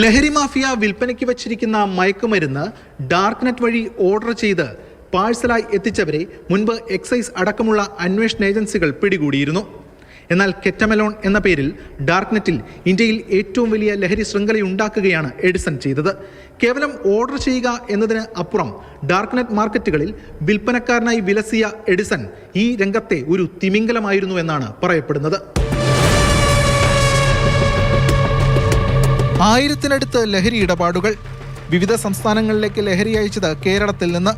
ലഹരി മാഫിയ വിൽപ്പനയ്ക്ക് വച്ചിരിക്കുന്ന മയക്കുമരുന്ന് ഡാർക്ക് നെറ്റ് വഴി ഓർഡർ ചെയ്ത് പാഴ്സലായി എത്തിച്ചവരെ മുൻപ് എക്സൈസ് അടക്കമുള്ള അന്വേഷണ ഏജൻസികൾ പിടികൂടിയിരുന്നു. എന്നാൽ കെറ്റമലോൺ എന്ന പേരിൽ ഡാർക്ക് നെറ്റിൽ ഇന്ത്യയിൽ ഏറ്റവും വലിയ ലഹരി ശൃംഖലയുണ്ടാക്കുകയാണ് എഡിസൺ ചെയ്തത്. കേവലം ഓർഡർ ചെയ്യുക എന്നതിന് അപ്പുറം ഡാർക്ക് നെറ്റ് മാർക്കറ്റുകളിൽ വിൽപ്പനക്കാരനായി വിലസിയ എഡിസൺ ഈ രംഗത്തെ ഒരു തിമിംഗലമായിരുന്നു എന്നാണ് പറയപ്പെടുന്നത്. ആയിരത്തിനടുത്ത് ലഹരി ഇടപാടുകൾ. വിവിധ സംസ്ഥാനങ്ങളിലേക്ക് ലഹരി അയച്ചത് കേരളത്തിൽ നിന്ന്.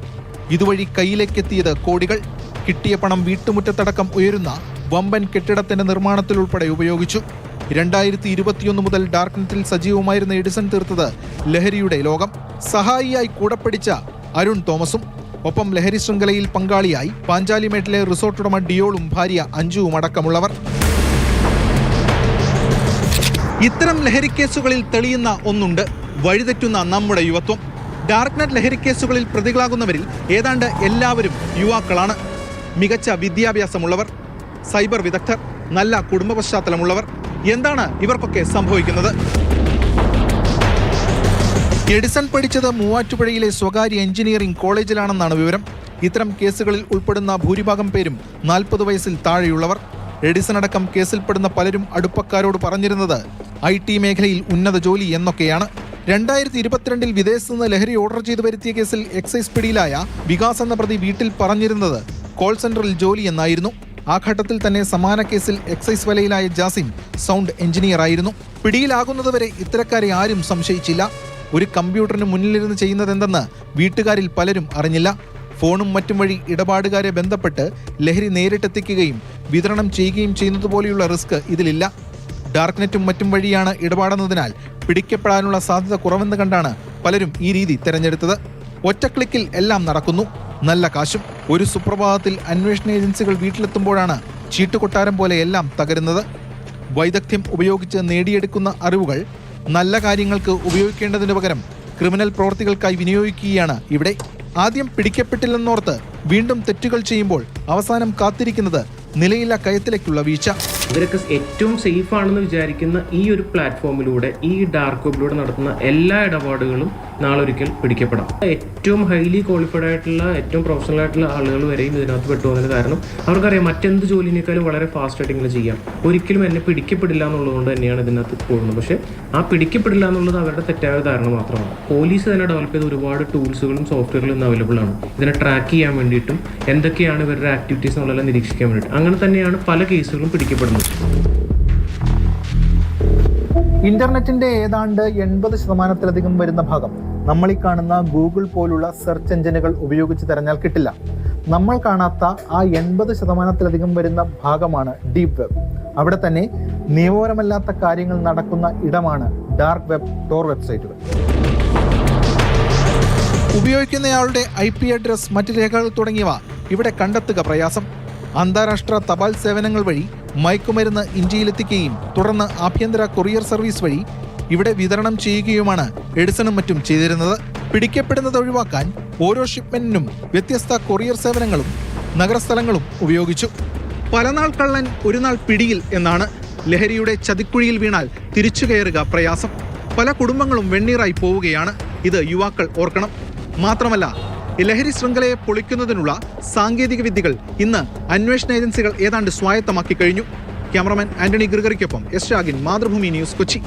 ഇതുവഴി കയ്യിലേക്കെത്തിയത് കോടികൾ. കിട്ടിയ പണം വീട്ടുമുറ്റത്തടക്കം ഉയരുന്ന വമ്പൻ കെട്ടിടത്തിന്റെ നിർമ്മാണത്തിലുൾപ്പെടെ ഉപയോഗിച്ചു. രണ്ടായിരത്തി ഇരുപത്തിയൊന്ന് മുതൽ ഡാർക്ക്നെറ്റിൽ സജീവമായിരുന്ന എഡിസൺ തീർത്തത് ലഹരിയുടെ ലോകം. സഹായിയായി കൂടെ പിടിച്ച അരുൺ തോമസും ഒപ്പം ലഹരി ശൃംഖലയിൽ പങ്കാളിയായി പാഞ്ചാലിമേട്ടിലെ റിസോർട്ട് ഉടമ ഡിയോളും ഭാര്യ അഞ്ജുവും അടക്കമുള്ളവർ. ഇത്തരം ലഹരിക്കേസുകളിൽ തെളിയുന്ന ഒന്നുണ്ട്. വഴിതെറ്റുന്ന നമ്മുടെ യുവത്വം. ഡാർക്ക്നെറ്റ് ലഹരിക്കേസുകളിൽ പ്രതികളാകുന്നവരിൽ ഏതാണ്ട് എല്ലാവരും യുവാക്കളാണ്. മികച്ച വിദ്യാഭ്യാസമുള്ളവർ സൈബർ വിദഗ്ധർ നല്ല കുടുംബ പശ്ചാത്തലമുള്ളവർ എന്താണ് ഇവർക്കൊക്കെ സംഭവിക്കുന്നത്? എഡിസൺ പഠിച്ചത് മൂവാറ്റുപുഴയിലെ സ്വകാര്യ എഞ്ചിനീയറിംഗ് കോളേജിലാണെന്നാണ് വിവരം. ഇത്തരം കേസുകളിൽ ഉൾപ്പെടുന്ന ഭൂരിഭാഗം പേരും നാൽപ്പത് വയസ്സിൽ താഴെയുള്ളവർ. എഡിസൺ അടക്കം കേസിൽപ്പെടുന്ന പലരും അടുപ്പക്കാരോട് പറഞ്ഞിരുന്നത് ഐ ടി മേഖലയിൽ ഉന്നത ജോലി എന്നൊക്കെയാണ്. രണ്ടായിരത്തി ഇരുപത്തിരണ്ടിൽ വിദേശത്ത് നിന്ന് ലഹരി ഓർഡർ ചെയ്തു വരുത്തിയ കേസിൽ എക്സൈസ് പിടിയിലായ വികാസ് എന്ന പ്രതി വീട്ടിൽ പറഞ്ഞിരുന്നത് കോൾ സെന്ററിൽ ജോലി എന്നായിരുന്നു. ആ ഘട്ടത്തിൽ തന്നെ സമാന കേസിൽ എക്സൈസ് വലയിലായ ജാസിം സൗണ്ട് എഞ്ചിനീയർ ആയിരുന്നു. പിടിയിലാകുന്നതുവരെ ഇത്തരക്കാരെ ആരും സംശയിച്ചില്ല. ഒരു കമ്പ്യൂട്ടറിന് മുന്നിലിരുന്ന് ചെയ്യുന്നതെന്തെന്ന് വീട്ടുകാരിൽ പലരും അറിഞ്ഞില്ല. ഫോണും മറ്റും വഴി ഇടപാടുകാരെ ബന്ധപ്പെട്ട് ലഹരി നേരിട്ടെത്തിക്കുകയും വിതരണം ചെയ്യുകയും ചെയ്യുന്നതുപോലെയുള്ള റിസ്ക് ഇതിലില്ല. ഡാർക്ക്നെറ്റും മറ്റും വഴിയാണ് ഇടപാടുന്നതിനാൽ പിടിക്കപ്പെടാനുള്ള സാധ്യത കുറവെന്ന് കണ്ടാണ് പലരും ഈ രീതി തിരഞ്ഞെടുത്തത്. ഒറ്റ ക്ലിക്കിൽ എല്ലാം നടക്കുന്നു. നല്ല കാശും. ഒരു സുപ്രഭാതത്തിൽ അന്വേഷണ ഏജൻസികൾ വീട്ടിലെത്തുമ്പോഴാണ് ചീട്ടുകൊട്ടാരം പോലെ എല്ലാം തകരുന്നത്. വൈദഗ്ധ്യം ഉപയോഗിച്ച് നേടിയെടുക്കുന്ന അറിവുകൾ നല്ല കാര്യങ്ങൾക്ക് ഉപയോഗിക്കേണ്ടതിന് പകരം ക്രിമിനൽ പ്രവൃത്തികൾക്കായി വിനിയോഗിക്കുകയാണ് ഇവിടെ. ആദ്യം പിടിക്കപ്പെട്ടില്ലെന്നോർത്ത് വീണ്ടും തെറ്റുകൾ ചെയ്യുമ്പോൾ അവസാനം കാത്തിരിക്കുന്നത് നിലയില്ല കയത്തിലേക്കുള്ള വീഴ്ച. ഇവരൊക്കെ ഏറ്റവും സേഫ് ആണെന്ന് വിചാരിക്കുന്ന ഈ ഒരു പ്ലാറ്റ്ഫോമിലൂടെ ഈ ഡാർക്ക് വെബിലൂടെ നടത്തുന്ന എല്ലാ ഇടപാടുകളും നാളെ ഒരിക്കൽ പിടിക്കപ്പെടാം. ഏറ്റവും ഹൈലി ക്വാളിഫൈഡ് ആയിട്ടുള്ള ഏറ്റവും പ്രൊഫഷണൽ ആയിട്ടുള്ള ആളുകൾ വരെയും ഇതിനകത്ത് പെട്ടുപോകുന്നതിന് കാരണം അവർക്കറിയാം മറ്റെന്ത് ജോലിനേക്കാളും വളരെ ഫാസ്റ്റ് ആയിട്ട് ഇങ്ങനെ ചെയ്യാം. ഒരിക്കലും എന്നെ പിടിക്കപ്പെടില്ല എന്നുള്ളതുകൊണ്ട് തന്നെയാണ് ഇതിനകത്ത് പോകുന്നത്. പക്ഷേ ആ പിടിക്കപ്പെടില്ല എന്നുള്ളത് അവരുടെ തെറ്റായ ധാരണ മാത്രമാണ്. പോലീസ് തന്നെ ഡെവലപ്പ് ചെയ്ത ഒരുപാട് ടൂൾസുകളും സോഫ്റ്റ്വെയറുകളും ഇന്ന് അവൈലബിൾ ആണ്. ഇതിനെ ട്രാക്ക് ചെയ്യാൻ വേണ്ടിയിട്ടും എന്തൊക്കെയാണ് ഇവരുടെ ആക്ടിവിറ്റീസ് എന്നുള്ളതെല്ലാം നിരീക്ഷിക്കാൻ വേണ്ടിയിട്ട്. അങ്ങനെ തന്നെയാണ് പല കേസുകളും പിടിക്കപ്പെടുന്നത്. ഇന്റർനെറ്റിന്റെ ഏതാണ്ട് എൺപത് ശതമാനത്തിലധികം വരുന്ന ഭാഗം നമ്മൾ ഈ കാണുന്ന ഗൂഗിൾ പോലുള്ള സെർച്ച് എഞ്ചിനുകൾ ഉപയോഗിച്ച് തിരഞ്ഞാൽ കിട്ടില്ല. നമ്മൾ കാണാത്ത ആ എൺപത് ശതമാനത്തിലധികം വരുന്ന ഭാഗമാണ് ഡീപ് വെബ്. അവിടെ തന്നെ നിയമപരമല്ലാത്ത കാര്യങ്ങൾ നടക്കുന്ന ഇടമാണ് ഡാർക്ക് വെബ് ടോർ വെബ്സൈറ്റുകൾ. ഉപയോഗിക്കുന്നയാളുടെ ഐ പി അഡ്രസ് മറ്റ് രേഖകൾ തുടങ്ങിയവ ഇവിടെ കണ്ടെത്തുക പ്രയാസം. അന്താരാഷ്ട്ര തപാൽ സേവനങ്ങൾ വഴി മയക്കുമരുന്ന് ഇന്ത്യയിലെത്തിക്കുകയും തുടർന്ന് ആഭ്യന്തര കൊറിയർ സർവീസ് വഴി ഇവിടെ വിതരണം ചെയ്യുകയുമാണ് എഡിസണും മറ്റും ചെയ്തിരുന്നത്. പിടിക്കപ്പെടുന്നത് ഒഴിവാക്കാൻ ഓരോ ഷിപ്മെന്റിനും വ്യത്യസ്ത കൊറിയർ സേവനങ്ങളും നഗരസ്ഥലങ്ങളും ഉപയോഗിച്ചു. പലനാൾ കള്ളൻ ഒരു നാൾ പിടിയിൽ എന്നാണ് ലഹരിയുടെ ചതിക്കുഴിയിൽ വീണാൽ തിരിച്ചു കയറുക പ്രയാസം. പല കുടുംബങ്ങളും വെണ്ണീറായി പോവുകയാണ്. ഇത് യുവാക്കൾ ഓർക്കണം. മാത്രമല്ല ലഹരി ശൃംഖലയെ പൊളിക്കുന്നതിനുള്ള സാങ്കേതിക വിദ്യകൾ ഇന്ന് അന്വേഷണ ഏജൻസികൾ ഏതാണ്ട് സ്വായത്തമാക്കി കഴിഞ്ഞു. ക്യാമറമാൻ ആന്റണി ഗ്രിഗറിക്കൊപ്പം എസ് ഷാഗിൻ മാതൃഭൂമി ന്യൂസ് കൊച്ചി.